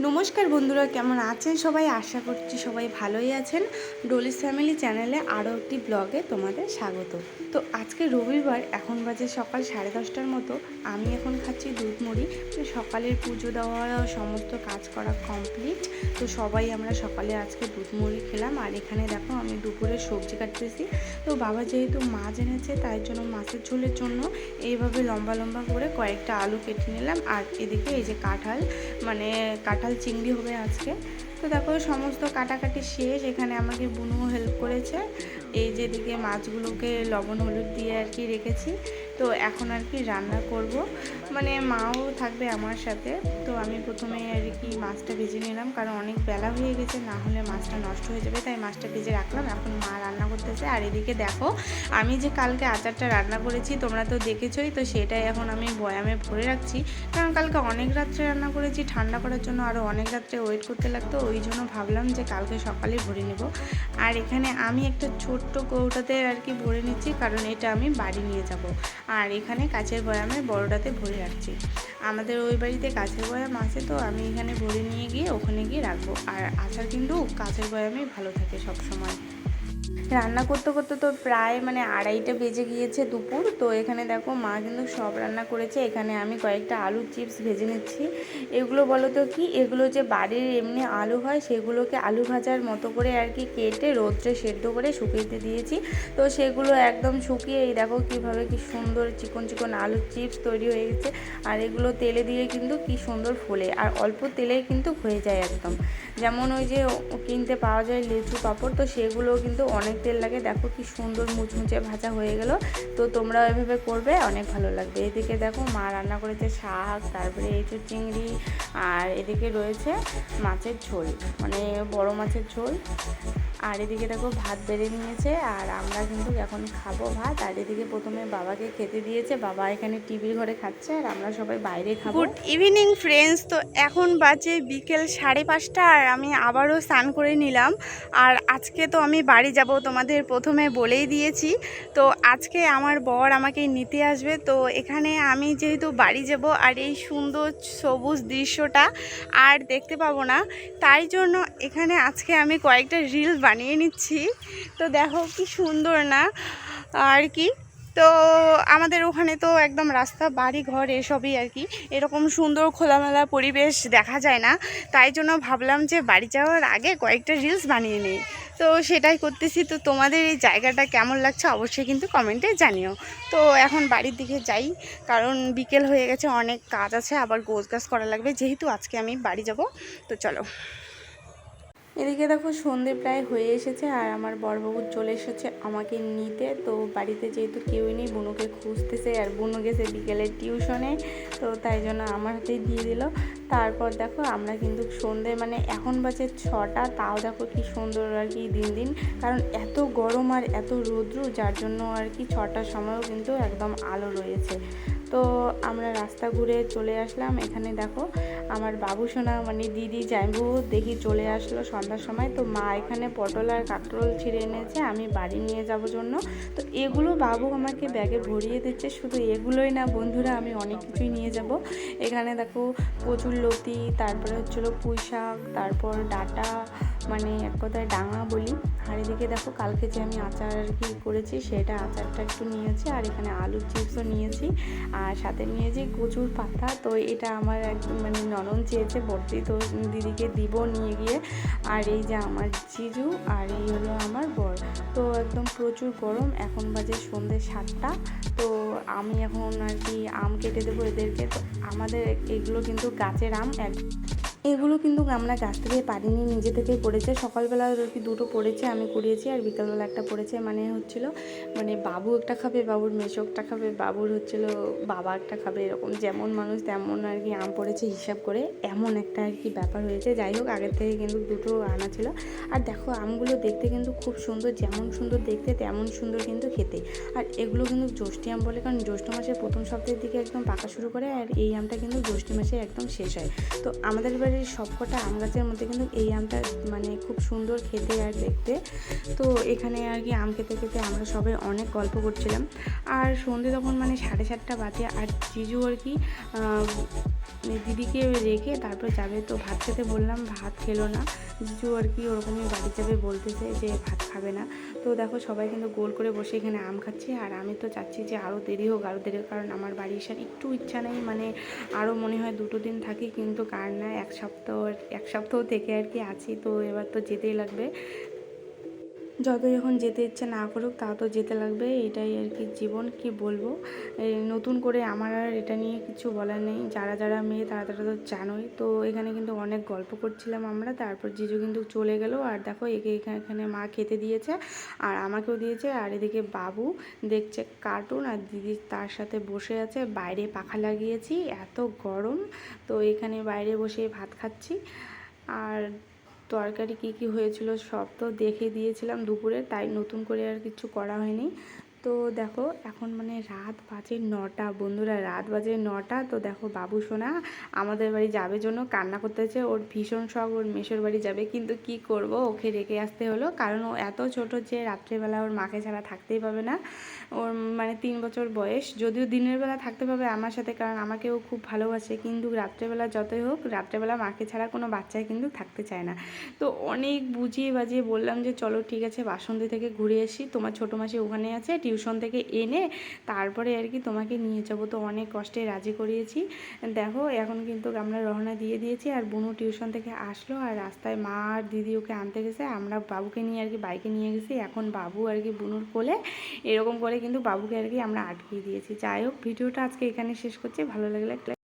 নমস্কার বন্ধুরা, কেমন আছেন সবাই? আশা করছি সবাই ভালোই আছেন। ডোলিস ফ্যামিলি চ্যানেলে আরও একটি ব্লগে তোমাদের স্বাগত। তো আজকে রবিবার, এখন বাজে সকাল সাড়ে দশটার মতো। আমি এখন খাচ্ছি দুধ মুড়ি। মানে সকালের পুজো দেওয়া সমস্ত কাজ করা কমপ্লিট তো সবাই আমরা সকালে আজকে দুধ মুড়ি খেলাম। আর এখানে দেখো, আমি দুপুরে সবজি কাটতেছি। তো বাবা যেহেতু মাছ এনেছে, তাই জন্য মাছের ঝোলের জন্য এইভাবে লম্বা লম্বা করে কয়েকটা আলু কেটে নিলাম। আর এদিকে এই যে কাঁঠাল মানে কাঁঠাল চিংড়ি হবে আজকে। তো দেখো, সমস্ত কাটাকাটি শেষ। এখানে আমাকে বুনু হেল্প করেছে। এই যেদিকে মাছগুলোকে লবণ হলুদ দিয়ে আর কি রেখেছি। তো এখন আর কি রান্না করব। মানে মাও থাকবে আমার সাথে। তো আমি প্রথমে আর কি মাছটা ভেজে নিলাম, কারণ অনেক বেলা হয়ে গেছে, না হলে মাছটা নষ্ট হয়ে যাবে, তাই মাছটা ভেজে রাখলাম। এখন মা রান্না করতেছে, আর এদিকে দেখো, আমি যে কালকে আচারটা রান্না করেছি, তোমরা তো দেখেছোই, তো সেটাই এখন আমি বয়ামে ভরে রাখছি। কারণ কালকে অনেক রাত্রে রান্না করেছি, ঠান্ডা করার জন্য আরও অনেক রাত্রে ওয়েট করতে লাগতো, ওই জন্য ভাবলাম যে কালকে সকালে ভরে নেব। আর এখানে আমি একটা ছোট্ট কৌটাতে আর কি ভরে নিচ্ছি, কারণ এটা আমি বাড়ি নিয়ে যাব। আর এখানে কাছের বয়ামে বড়টাতে ভরে রাখছি আমাদের ওই বাড়িতে কাছের বয়াম আছে তো, আমি এখানে ভরে নিয়ে গিয়ে ওখানে গিয়ে রাখব আর আচার কিন্তু কাছের বয়ামই ভালো থাকে সব সময়। রান্না করতে করতে তো প্রায় মানে আড়াইটা বেজে গিয়েছে দুপুর। তো এখানে দেখো মা কিন্তু সব রান্না করেছে। এখানে আমি কয়েকটা আলুর চিপস ভেজে নিচ্ছি। এগুলো বলো তো কি? এগুলো যে বাড়ির এমনি আলু হয়, সেগুলোকে আলু ভাজার মতো করে আর কি কেটে রোদ্রে সেদ্ধ করে শুকিয়ে দিয়েছি। তো সেগুলো একদম শুকিয়ে এই দেখো কীভাবে কি সুন্দর চিকন চিকন আলুর চিপস তৈরি হয়ে গেছে। আর এগুলো তেলে দিয়ে কিন্তু কি সুন্দর ফোলে। আর অল্প তেলেই কিন্তু হয়ে যায় একদম। যেমন ওই যে কিনতে পাওয়া যায় লিচু পাঁপড়, তো সেগুলো কিন্তু অনেক তেল লাগে। দেখো কি সুন্দর মুচমুচে ভাজা হয়ে গেল। তো তোমরা এভাবে করবে, অনেক ভালো লাগবে। এদিকে দেখো মা রান্না করেছে শাক, তারপরে তো চিংড়ি, আর এদিকে রয়েছে মাছের ঝোল মানে বড় মাছের ঝোল। আর এদিকে দেখো ভাত বেড়ে নিয়েছে, আর আমরা কিন্তু এখন খাব ভাত। আর এদিকে প্রথমে বাবাকে খেতে দিয়েছে, বাবা এখানে টিভির ঘরে খাচ্ছে, আর আমরা সবাই বাইরে খাব। গুড ইভিনিং ফ্রেন্ডস তো এখন বাজে বিকেল সাড়ে পাঁচটা, আর আমি আবারও স্নান করে নিলাম। আর আজকে তো আমি বাড়ি যাব, তোমাদের প্রথমে বলেই দিয়েছি। তো আজকে আমার বর আমাকে নিতে আসবে, তো এখানে আমি যেহেতু বাড়ি যাব, আর এই সুন্দর সবুজ দৃশ্যটা আর দেখতে পাবো না, তাই জন্য এখানে আজকে আমি কয়েকটা রিল বানিয়ে নিচ্ছি। তো দেখো কি সুন্দর না? আর কি? তো আমাদের ওখানে তো একদম রাস্তা, বাড়ি, ঘর এসবই আর কি। এরকম সুন্দর খোলামেলা পরিবেশ দেখা যায় না। তাই জন্য ভাবলাম যে বাড়ি যাওয়ার আগে কয়েকটা রিলস বানিয়ে নিই। তো সেটাই করতেছি। তো তোমাদের এই জায়গাটা কেমন লাগছে অবশ্যই কিন্তু কমেন্টে জানিও। তো এখন বাড়ির দিকে যাই। কারণ বিকেল হয়ে গেছে, অনেক কাজ আছে। আবার গোছ গাছ করা লাগবে। যেহেতু আজকে আমি বাড়ি যাব। তো চলো। এদিকে দেখো সন্ধে প্রায় হয়ে এসেছে আর আমার বড়বাবু চলে এসেছে আমাকে নিতে। তো বাড়িতে যেহেতু কেউই নেই, বুনুকে খুঁজতেছে আর বুনু গেছে বিকেলের টিউশনে। তো তাই জন্য আমার হাতেই দিয়ে দিল। তারপর দেখো আমরা কিন্তু সন্ধে মানে এখন বাজে ছটা, তাও দেখো কি সুন্দর আর কি দিন দিন। কারণ এত গরম আর এত রৌদ্র, যার জন্য আর কি ছটার সময়ও কিন্তু একদম আলো রয়েছে। তো আমরা রাস্তা ঘুরে চলে আসলাম। এখানে দেখো আমার বাবু সোনা মানে দিদি জাইবু দেখি চলে আসলো সন্ধ্যার সময়। তো মা এখানে পটল আর কাঁকরোল ছিঁড়ে এনেছে, আমি বাড়ি নিয়ে যাব জন্য। তো এগুলো বাবু আমাকে ব্যাগে ভরিয়ে দিচ্ছে, শুধু এগুলোই না বন্ধুরা, আমি অনেক কিছুই নিয়ে যাব। এখানে দেখো প্রচুর লতি তারপরে হচ্ছিল পুঁই শাক তারপর ডাটা মানে এক কথায় ডাঙা বলি। আর এদিকে দেখো, কালকে যে আমি আচার আর কি করেছি, সেটা আচারটা একটু নিয়েছি, আর এখানে আলুর চিপসও নিয়েছি। আর সাথে নিয়েছি কচুর পাতা। তো এটা আমার একদম মানে ননন চেয়েছে ভর্তি তো দিদিকে দিব নিয়ে গিয়ে। আর এই যে আমার জিজু, আর এই হলো আমার বর। তো একদম প্রচুর গরম, এখন বাজে সন্ধ্যে সাতটা। তো আমি এখন আর কি আম কেটে দেবো এদেরকে। তো আমাদের এগুলো কিন্তু গাছের আম, এক এগুলো কিন্তু আমরা গাছ থেকে পারিনি, নিজে থেকেই পড়েছে। সকালবেলা আর কি দুটো পড়েছে, আমি কুড়িয়েছি আর বিকালবেলা একটা পড়েছে মানে হচ্ছিল মানে বাবু একটা খাবে, বাবুর মেশো একটা খাবে, বাবুর হচ্ছিল বাবা একটা খাবে, এরকম যেমন মানুষ তেমন আর কি আম পড়েছে হিসাব করে, এমন একটা আর কি ব্যাপার হয়েছে। যাই হোক, আগের থেকে কিন্তু দুটো আনা ছিল। আর দেখো, আমগুলো দেখতে কিন্তু খুব সুন্দর, যেমন সুন্দর দেখতে, তেমন সুন্দর কিন্তু খেতে। আর এগুলো কিন্তু জ্যৈষ্ঠী আম বলে, কারণ জ্যৈষ্ঠ মাসের প্রথম সপ্তাহের দিকে একদম পাকা শুরু করে, আর এই আমটা কিন্তু জ্যৈষ্ঠী মাসে একদম শেষ হয়। তো আমাদের বাড়ি বাড়ির সবকটা আম গাছের মধ্যে কিন্তু এই আমটা মানে খুব সুন্দর খেতে আর দেখতে। তো এখানে আর কি আম খেতে খেতে আমরা সবাই অনেক গল্প করছিলাম। আর সন্ধে তখন মানে সাড়ে সাতটা বাজে আর জিজু আর কি মানে দিদিকে রেখে তারপর যাবে। তো ভাত খেতে বললাম, ভাত খেলো না। জিজু আর কি ওরকমই বাড়ি যাবে বলতেছে যে ভাত খাবে না। তো দেখো সবাই কিন্তু গোল করে বসে এখানে আম খাচ্ছে। আর আমি তো চাচ্ছি যে আরও দেরি হোক আরও দেরি হোক, কারণ আমার বাড়ি আসার একটু ইচ্ছা নেই। মানে আরও মনে হয় দুটো দিন থাকি, কিন্তু কার না, এক সপ্তাহ এক সপ্তাহ থেকে আর কি আছি তো এবার তো যেতেই লাগবে। যত যখন যেতে ইচ্ছে না করুক, তা তো যেতে লাগবে। এটাই আর কি জীবন, কি বলব? নতুন করে আমার আর এটা নিয়ে কিছু বলার নেই। যারা যারা মেয়ে, তারা তারা তো জানোই। তো এখানে কিন্তু অনেক গল্প করছিলাম আমরা। তারপর জিজু কিন্তু চলে গেল। আর দেখো, একে এখানে এখানে মা খেতে দিয়েছে, আর আমাকেও দিয়েছে। আর এদিকে বাবু দেখছে কার্টুন, আর দিদি তার সাথে বসে আছে। বাইরে পাখা লাগিয়েছি, এত গরম। তো এখানে বাইরে বসে ভাত খাচ্ছি। আর তরকারি কী কী হয়েছিল সব তো দেখে দিয়েছিলাম দুপুরে, তাই নতুন করে আর কিছু করা হয়নি। তো দেখো, এখন মানে রাত বাজে নটা। বন্ধুরা, রাত বাজে নটা। তো দেখো, বাবু সোনা আমাদের বাড়ি যাবে জন্য কান্না করতেছে। ওর ভীষণ শখ, ওর মেশোর বাড়ি যাবে। কিন্তু কি করব? ওকে রেখে আসতে হলো। কারণ ও এত ছোট যে রাত্রেবেলা ওর মাকে ছাড়া থাকতেই পাবে না। ওর মানে তিন বছর বয়স। যদিও দিনের বেলা থাকতে পাবে আমার সাথে, কারণ আমাকেও খুব ভালোবাসে। কিন্তু রাত্রেবেলা যতই হোক, রাত্রেবেলা মাকে ছাড়া কোনো বাচ্চায় কিন্তু থাকতে চায় না। তো অনেক বুঝিয়ে বাজিয়ে বললাম যে, চলো, ঠিক আছে, বাসন্তী থেকে ঘুরে এসি তোমার ছোটো মাসি ওখানে আছে টিউশন থেকে এনে তারপরে আর কি তোমাকে নিয়ে যাব। তো অনেক কষ্টে রাজি করিয়েছি। দেখো, এখন কিন্তু আমরা রওনা দিয়ে দিয়েছি আর বুনু টিউশন থেকে আসলো আর রাস্তায় মা আর দিদি ওকে আনতে গেছে। আমরা বাবুকে নিয়ে আর কি, বাইকে নিয়ে গেছি। এখন বাবু আর কি বুনুর কোলে। এরকম করে কিন্তু বাবুকে আর কি আমরা আটকিয়ে দিয়েছি। যাই হোক, ভিডিওটা আজকে এখানে শেষ করছি। ভালো লাগলে